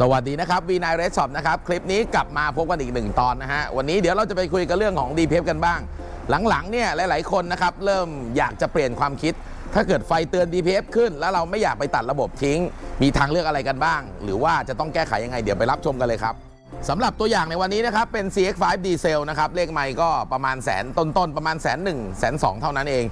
สวัสดีนะครับ V9 Red Shop นะครับ คลิปนี้กลับมาพบกันอีกหนึ่งตอนนะฮะ วันนี้เดี๋ยวเราจะไปคุยกันเรื่องของ DPF กันบ้าง หลังๆเนี่ยหลาย ๆ คนนะครับ เริ่มอยากจะเปลี่ยนความคิด ถ้าเกิดไฟเตือน DPF ขึ้น แล้วเราไม่อยากไปตัดระบบทิ้ง มีทางเลือกอะไรกันบ้าง หรือว่าจะต้องแก้ไขยังไงเดี๋ยวไปรับชมกันเลยครับสำหรับตัวอย่างในวันนี้นะครับ เป็น CX5 ดีเซลนะครับ เลขไมค์ก็ประมาณแสนต้นๆ ประมาณแสนหนึ่งแสนสองเท่านั้นเอง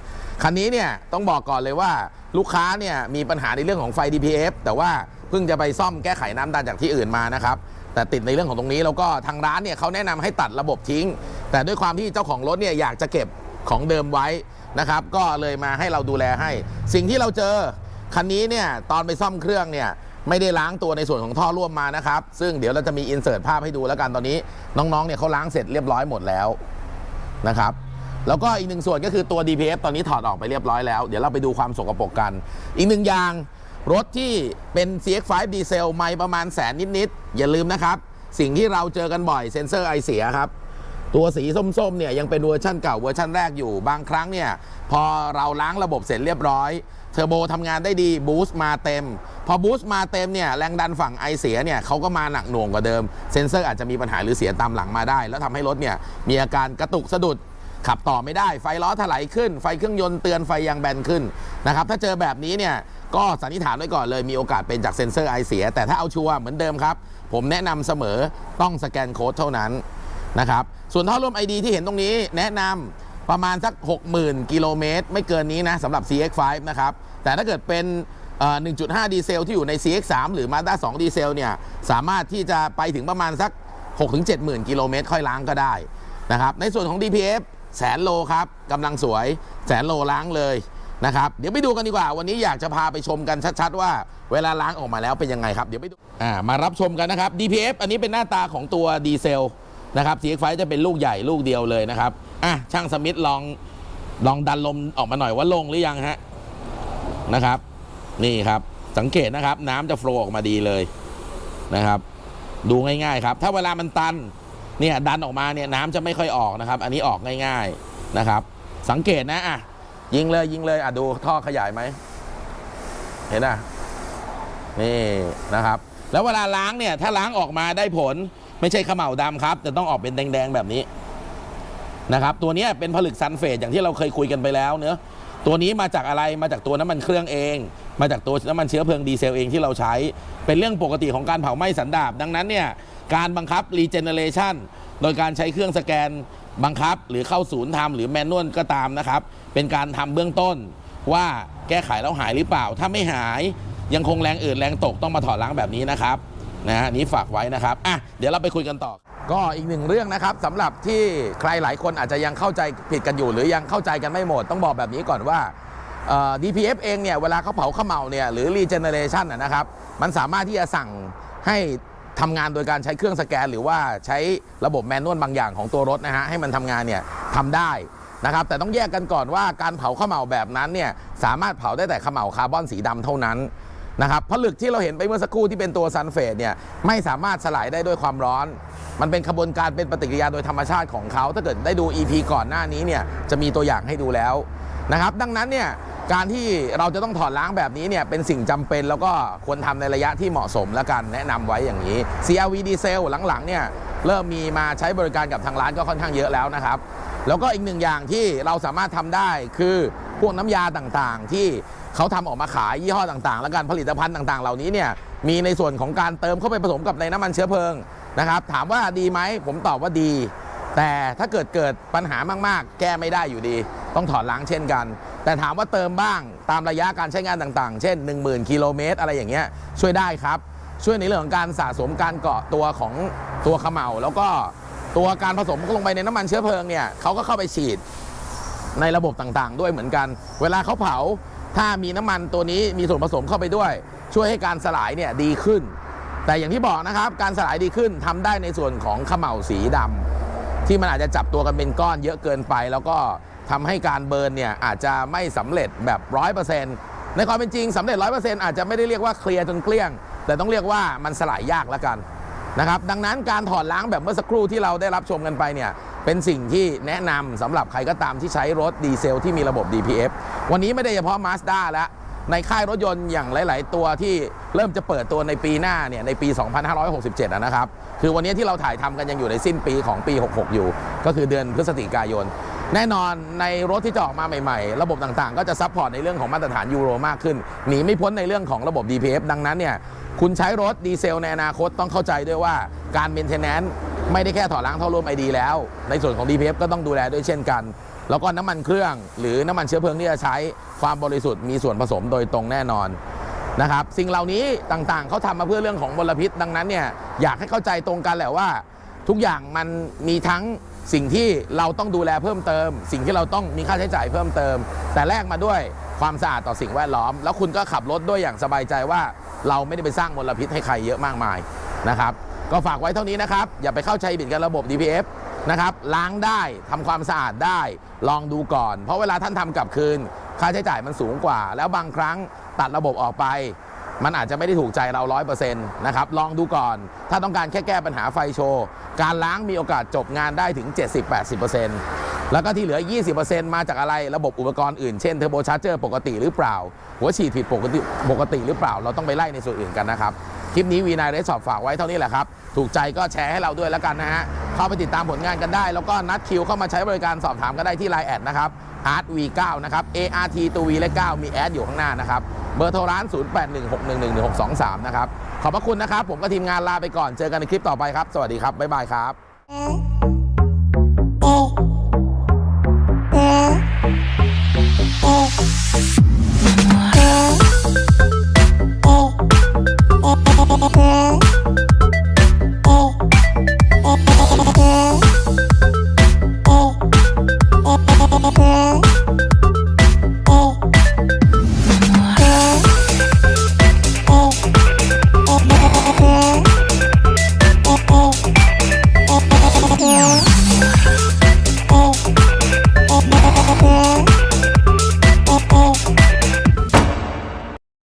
คันนี้เนี่ยต้องบอกก่อนเลยว่าลูกค้าเนี่ยมีปัญหาในเรื่องของไฟ DPF แต่ว่า พิ่งจะไปซ่อมแก้ไขน้ำดันจากที่อื่นมานะครับ แต่ติดในเรื่องของตรงนี้แล้วก็ทางร้านเนี่ยเขาแนะนำให้ตัดระบบทิ้ง แต่ด้วยความที่เจ้าของรถเนี่ยอยากจะเก็บของเดิมไว้นะครับ ก็เลยมาให้เราดูแลให้ สิ่งที่เราเจอคันนี้เนี่ยตอนไปซ่อมเครื่องเนี่ยไม่ได้ล้างตัวในส่วนของท่อร่วมมานะครับ ซึ่งเดี๋ยวเราจะมีอินเสิร์ตภาพให้ดูแล้วกันตอนนี้ น้องๆเนี่ยเขาล้างเสร็จเรียบร้อยหมดแล้วนะครับ แล้วก็อีกหนึ่งส่วนก็คือตัว DPF ตอนนี้ถอดออกไปเรียบร้อยแล้ว เดี๋ยวเราไปดูความสกปรกกัน อีกหนึ่งอย่าง รถที่เป็น CX5 ดีเซลไม่ประมาณแสนนิดๆอย่าลืมนะครับ สิ่งที่เราเจอกันบ่อยเซ็นเซอร์ไอเสียครับ ตัวสีส้มๆเนี่ยยังเป็นเวอร์ชันเก่าเวอร์ชันแรกอยู่บางครั้งเนี่ยพอเราล้างระบบเสร็จเรียบร้อยเทอร์โบทำงานได้ดีบูสต์มาเต็ม พอบูสต์มาเต็มเนี่ยแรงดันฝั่งไอเสียเนี่ยเขาก็มาหนักหน่วงกว่าเดิม เซ็นเซอร์อาจจะมีปัญหาหรือเสียตามหลังมาได้ แล้วทำให้รถเนี่ยมีอาการกระตุกสะดุด ขับต่อไม่ได้ไฟล้อถลายขึ้น ไฟเครื่องยนต์เตือนไฟยางแบนขึ้นนะครับถ้าเจอแบบนี้เนี่ยก็สันนิษฐานไว้ก่อนเลยมีโอกาสเป็นจากเซ็นเซอร์ไอเสีย แต่ถ้าเอาชัวร์เหมือนเดิมครับ ผมแนะนำเสมอต้องสแกนโค้ดเท่านั้นนะครับส่วนท่อร่วม ID ที่เห็นตรงนี้แนะนำประมาณสัก 60,000 กิโลเมตร ไม่เกินนี้นะสำหรับ CX5 นะครับ แต่ถ้าเกิดเป็น 1.5 ดีเซลที่อยู่ใน CX3 หรือ Mazda 2 ดีเซลเนี่ย สามารถที่จะไปถึงประมาณสัก 6-70,000 กิโลเมตรค่อยล้างก็ได้นะครับ ในส่วนของ DPF แสนโลครับกำลังสวยแสนโลล้างเลยนะครับเดี๋ยวไปดูกันดีกว่า วันนี้อยากจะพาไปชมกันชัดๆ ว่าเวลาล้างออกมาแล้วเป็นยังไงครับเดี๋ยวไปดูอ่ามารับชมกันนะครับ DPF อันนี้เป็นหน้าตาของตัวดีเซลนะครับ CX5 จะเป็นลูกใหญ่ลูกเดียวเลยนะครับอะช่างสมิธลองลองดันลมออกมาหน่อยว่าลงหรือยังฮะนะครับ นี่ครับสังเกตนะครับ น้ำจะโฟลว์ออกมาดีเลยนะครับ ดูง่ายๆครับ ถ้าเวลามันตัน เนี่ยดันออกมาเนี่ยน้ำจะไม่ค่อยออกนะครับ อันนี้ออกง่ายๆนะครับ สังเกตนะอะยิงเลยยิงเลยอะดูท่อขยายไหมเห็นอะนี่นะครับ แล้วเวลาล้างเนี่ยถ้าล้างออกมาได้ผลไม่ใช่ขม่าวดำครับจะต้องออกเป็นแดงๆแบบนี้นะครับตัวนี้เป็นผลึกซันเฟตอย่างที่เราเคยคุยกันไปแล้วเนื้อตัวนี้มาจากอะไรมาจากตัวน้ำมันเครื่องเอง มาจากตัวน้ำมันเชื้อเพลิงดีเซลเองที่เราใช้เป็นเรื่องปกติของการเผาไหม้สันดาบดังนั้นเนี่ย การบังคับรีเจเนเรชันโดยการใช้เครื่องสแกนบังคับ หรือเข้าศูนย์ทำหรือแมนนวลก็ตามนะครับ เป็นการทำเบื้องต้นว่าแก้ไขแล้วหายหรือเปล่า ถ้าไม่หายยังคงแรงอื่นแรงตกต้องมาถอดล้างแบบนี้นะครับนะฮะนี้ฝากไว้นะครับอะเดี๋ยวเราไปคุยกันต่อ ก็อีกหนึ่งเรื่องนะครับสำหรับที่ใครหลายคนอาจจะยังเข้าใจผิดกันอยู่ หรือยังเข้าใจกันไม่หมดต้องบอกแบบนี้ก่อนว่าเอ่อ DPF เองเนี่ยเวลาเขาเผาเขม่าเนี่ยหรือ regeneration นนะครับ มันสามารถที่จะสั่งให้ ทำงานโดยการใช้เครื่องสแกน หรือว่าใช้ระบบแมนนวลบางอย่างของตัวรถนะฮะให้มันทำงานเนี่ยทำได้นะครับแต่ต้องแยกกันก่อนว่าการเผาเขม่าแบบนั้นเนี่ยสามารถเผาได้แต่เขม่าคาร์บอนสีดำเท่านั้นนะครับผลึกที่เราเห็นไปเมื่อสักครู่ที่เป็นตัวซันเฟตเนี่ยไม่สามารถสลายได้ด้วยความร้อน มันเป็นขบวนการเป็นปฏิกิริยาโดยธรรมชาติของเขา ถ้าเกิดได้ดู EP ก่อนหน้านี้เนี่ยจะมีตัวอย่างให้ดูแล้วนะครับดังนั้นเนี่ย การที่เราจะต้องถอดล้างแบบนี้เนี่ยเป็นสิ่งจำเป็นแล้วก็ควรทำในระยะที่เหมาะสมแล้วกันแนะนำไว้อย่างนี้ CRV ดีเซลหลังๆเนี่ยเริ่มมีมาใช้บริการกับทางร้านก็ค่อนข้างเยอะแล้วนะครับ แล้วก็อีกหนึ่งอย่างที่เราสามารถทำได้คือพวกน้ำยาต่างๆ ที่เขาทำออกมาขายยี่ห้อต่างๆ และการผลิตภัณฑ์ต่างๆ เหล่านี้เนี่ยมีในส่วนของการเติมเข้าไปผสมกับในน้ำมันเชื้อเพลิงนะครับ ถามว่าดีไหมผมตอบว่าดี แต่ถ้าเกิดเกิดปัญหามากๆ แก้ไม่ได้อยู่ดี ต้องถอดล้างเช่นกัน แต่ถามว่าเติมบ้างตามระยะการใช้งานต่างๆ เช่น 10,000กิโลเมตรอะไรอย่างเงี้ยช่วยได้ครับ ช่วยในเรื่องของการสะสมการเกาะตัวของตัวเขมเหลาแล้วก็ตัวการผสมลงไปในน้ำมันเชื้อเพลิงเนี่ยเขาก็เข้าไปฉีดในระบบต่างๆ ด้วยเหมือนกัน เวลาเขาเผาถ้ามีน้ำมันตัวนี้มีส่วนผสมเข้าไปด้วย ช่วยให้การสลายเนี่ยดีขึ้น แต่อย่างที่บอกนะครับ การสลายดีขึ้นทำได้ในส่วนของเขม่าสีดำที่มันอาจจะจับตัวกันเป็นก้อนเยอะเกินไปแล้วก็ ทำให้การเบิร์นเนี่ยอาจจะไม่สำเร็จแบบร้อยเปอร์เซ็นในความเป็นจริงสำเร็จร้อยเปอร์เซ็นอาจจะไม่ได้เรียกว่าเคลียร์จนเกลี้ยง แต่ต้องเรียกว่ามันสลายยากแล้วกันนะครับดังนั้นการถอดล้างแบบเมื่อสักครู่ที่เราได้รับชมกันไปเนี่ยเป็นสิ่งที่แนะนำสำหรับใครก็ตามที่ใช้รถดีเซลที่มีระบบ DPF วันนี้ไม่ได้เฉพาะ Mazda แล้วในค่ายรถยนต์อย่างหลาย ๆ ตัวที่เริ่มจะเปิดตัวในปีหน้าเนี่ยในปี 2567อะนะครับ คือวันนี้ที่เราถ่ายทำกันยังอยู่ในสิ้นปีของปี 66 อยู่ ก็คือเดือนพฤศจิกายน แน่นอนในรถที่จะออกมาใหม่ๆ ระบบต่างๆ ก็จะซัพพอร์ตในเรื่องของมาตรฐานยูโรมากขึ้น หนีไม่พ้นในเรื่องของระบบ DPF ดังนั้นเนี่ยคุณใช้รถดีเซลในอนาคตต้องเข้าใจด้วยว่าการเมนเทนแนนซ์ไม่ได้แค่ถอดล้างท่อร่วมไอดีแล้ว ในส่วนของ DPF ก็ต้องดูแลด้วยเช่นกัน แล้วก็น้ำมันเครื่อง หรือน้ำมันเชื้อเพลิงที่จะใช้ความบริสุทธิ์มีส่วนผสมโดยตรงแน่นอนนะครับสิ่งเหล่านี้ต่างๆเขาทำมาเพื่อเรื่องของมลพิษดังนั้นเนี่ยอยากให้เข้าใจตรงกันแหละว่า ทุกอย่างมันมีทั้งสิ่งที่เราต้องดูแลเพิ่มเติม สิ่งที่เราต้องมีค่าใช้จ่ายเพิ่มเติม แต่แลกมาด้วยความสะอาดต่อสิ่งแวดล้อม แล้วคุณก็ขับรถด้วยอย่างสบายใจว่า เราไม่ได้ไปสร้างมลพิษให้ใครเยอะมากมายนะครับก็ฝากไว้เท่านี้นะครับ อย่าไปเข้าใจผิดกันระบบ DPF นะครับล้างได้ทำความสะอาดได้ลองดูก่อน เพราะเวลาท่านทำกลับคืน ค่าใช้จ่ายมันสูงกว่า แล้วบางครั้งตัดระบบออกไป มันอาจจะไม่ได้ถูกใจเรา 100%นะครับ ลองดูก่อน ถ้าต้องการแค่แก้ปัญหาไฟโชว์ การล้างมีโอกาสจบงานได้ถึง 70-80%แล้วก็ที่เหลือ 20%มาจากอะไร ระบบอุปกรณ์อื่น เช่นเทอร์โบชาร์เจอร์ปกติหรือเปล่า หัวฉีดผิดปกติปกติหรือเปล่า เราต้องไปไล่ในส่วนอื่นกันนะครับ คลิปนี้วีนายได้สอบฝากไว้เท่านี้แหละครับ ถูกใจก็แชร์ให้เราด้วยแล้วกันนะฮะ เข้าไปติดตามผลงานกันได้ แล้วก็นัดคิวเข้ามาใช้บริการสอบถามกันได้ที่ Line แอดนะครับ art v9 นะครับ art ตัว v และ9มีแอดอยู่ข้างหน้านะครับ เบอร์โทรร้าน 0816111623 นะครับ ขอบพระคุณนะครับ ผมกับทีมงานลาไปก่อน เจอกันในคลิปต่อไปครับ สวัสดีครับ บ๊ายบายครับ